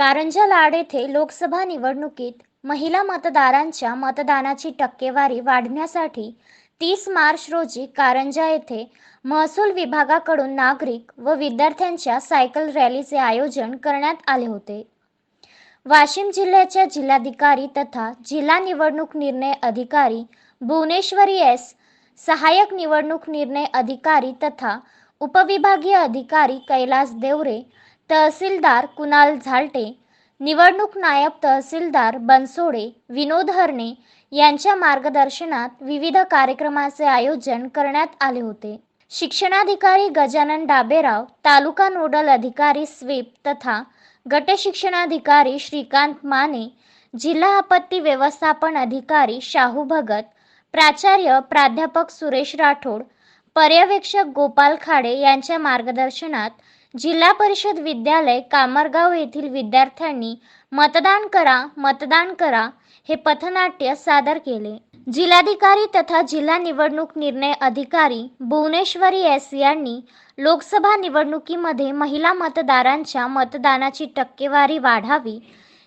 कारंजा लाड येथे लोकसभा निवडणुकीत महिला मतदारांच्या मतदानाची टक्केवारी वाढण्यासाठी तीस मार्च रोजी कारंजा येथे महसूल विभागाकडून नागरिक व विद्यार्थ्यांच्या सायकल रॅलीचे आयोजन करण्यात आले होते. वाशिम जिल्ह्याच्या जिल्हाधिकारी तथा जिल्हा निवडणूक निर्णय अधिकारी भुवनेश्वरी एस सहाय्यक निवडणूक निर्णय अधिकारी तथा उपविभागीय अधिकारी कैलास देवरे तहसीलदार कुणाल झालटे निवडणूक नायब तहसीलदार बनसोडे विनोद हरणे यांच्या मार्गदर्शनात विविध कार्यक्रमाचे आयोजन करण्यात आले होते. शिक्षणाधिकारी गजानन डाबेराव तालुका नोडल अधिकारी स्वीप तथा गट शिक्षणाधिकारी श्रीकांत माने जिल्हा आपत्ती व्यवस्थापन अधिकारी शाहू भगत प्राचार्य प्राध्यापक सुरेश राठोड पर्यवेक्षक गोपाल खाडे यांच्या मार्गदर्शनात जिल्हा परिषद विद्यालय कामरगाव येथील विद्यार्थ्यांनी मतदान करा मतदान करा हे पथनाट्य सादर केले. जिल्हाधिकारी तथा जिल्हा निवडणूक निर्णय अधिकारी भुवनेश्वरी एस यांनी लोकसभा निवडणुकीमध्ये महिला मतदारांच्या मतदानाची टक्केवारी वाढावी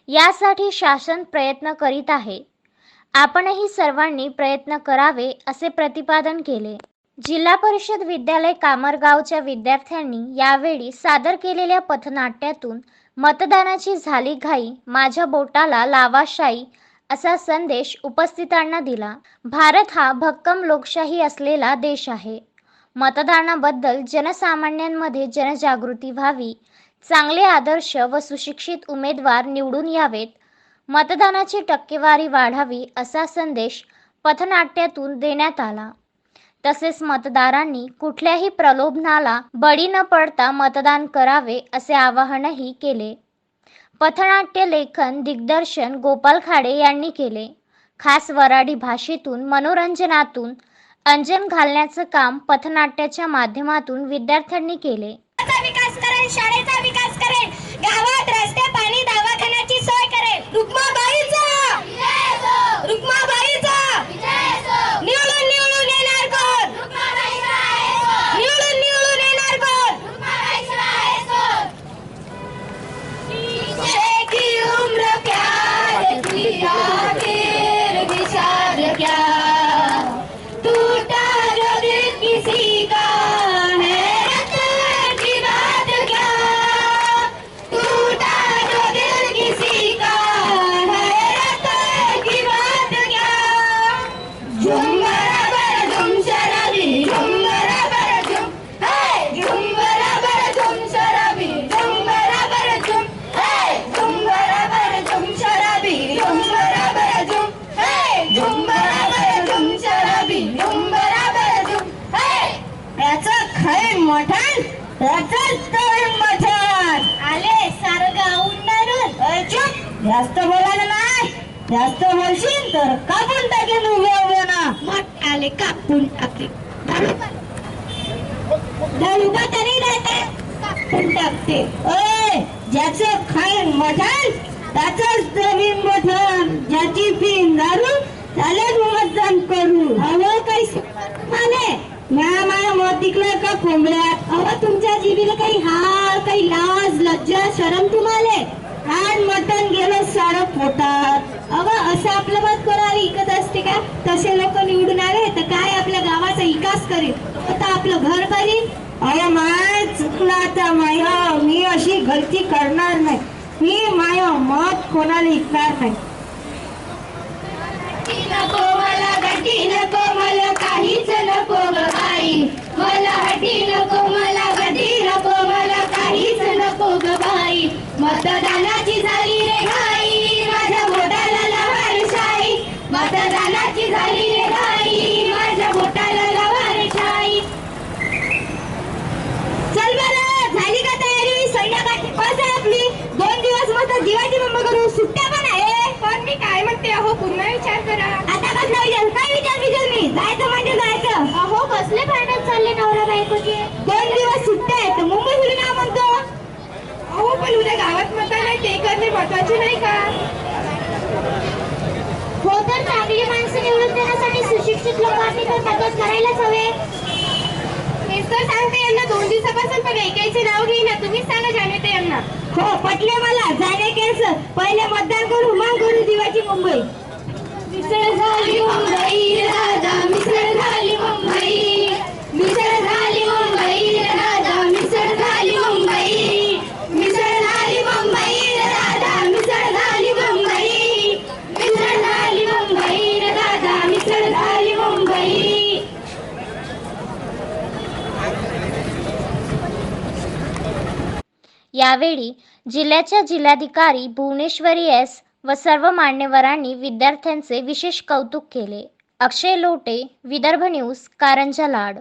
यासाठी शासन प्रयत्न करीत आहे. आपणही सर्वांनी प्रयत्न करावे असे प्रतिपादन केले. जिल्हा परिषद विद्यालय कामरगावच्या विद्यार्थ्यांनी यावेळी सादर केलेल्या पथनाट्यातून मतदानाची झाली घाई माझ्या बोटाला लावाशाही असा संदेश उपस्थितांना दिला. भारत हा भक्कम लोकशाही असलेला देश आहे. मतदानाबद्दल जनसामान्यांमध्ये जनजागृती व्हावी चांगले आदर्श व सुशिक्षित उमेदवार निवडून यावेत मतदानाची टक्केवारी वाढावी असा संदेश पथनाट्यातून देण्यात आला. तसेच मतदारांनी कुठल्याही प्रलोभनाला बळी न पडता मतदान करावे असे आवाहनही केले. पथनाट्य लेखन दिग्दर्शन गोपाल खाडे यांनी केले. खास वराडी भाषेतून मनोरंजनातून अंजन घालण्याचं काम पथनाट्याच्या माध्यमातून विद्यार्थ्यांनी केले. विकास करेल शाळेचा विकास करेल गावात मठान तळ मठान. आले सारं धरून चुप जास्त बोलायला नाही. जास्त बोलशील तर कापून टाकेन उभे उभे ना. मग आले कापून टाके धडुका तरी राहते कापून टाकते. ओय ज्याचं खाय मठान त्याच जमीन मठान. ज्याची फी दारू त्यालाच मतदान करू. हवं काही माने म्या माया का कोंबड्यात? अहो तुमच्या जीवीला काही हाल काही लाज लज्जा शरम तुम्हाला? आणि मटण गेलं सारं पोटात. अव असं आपलं मत कोणाला इकत असते का? तसे लोक निवडून आले तर काय आपल्या गावाचा विकास करील आता आपलं घर करील अरे माय चुकला आता माय मी अशी गलती करणार नाही. मी माय मत कोणाला ऐकणार नाही. आता कसं विचार काय विचार विचार मी? जायचं म्हणजे जायचं. अहो कसले भांडण चालले नवरा बायकोचे. दोन दिवस सुट्ट्या आहेत. मुंबई फिरून ना म्हणतो? अहो पण उद्या गावात मतदान आहे. ते करणे महत्त्वाचे नाही का? हो तर चांगली माणसं निवडून देण्यासाठी सुशिक्षित लोकांनी तर मदत करायलाच हवे. हेच तर सांगते यांना दोन दिवसापासून पण ऐकायचे नाव घेईना. तुम्हीच सांगा जाणवते यांना. हो पटले मला. जाणे केस पहिले मतदान करून हुमान करून दिवाची मुंबई. यावेळी जिल्ह्याच्या जिल्हाधिकारी भुवनेश्वरी एस व सर्व मान्यवरांनी विद्यार्थ्यांचे विशेष कौतुक केले. अक्षय लोटे विदर्भ न्यूज कारंजा लाड.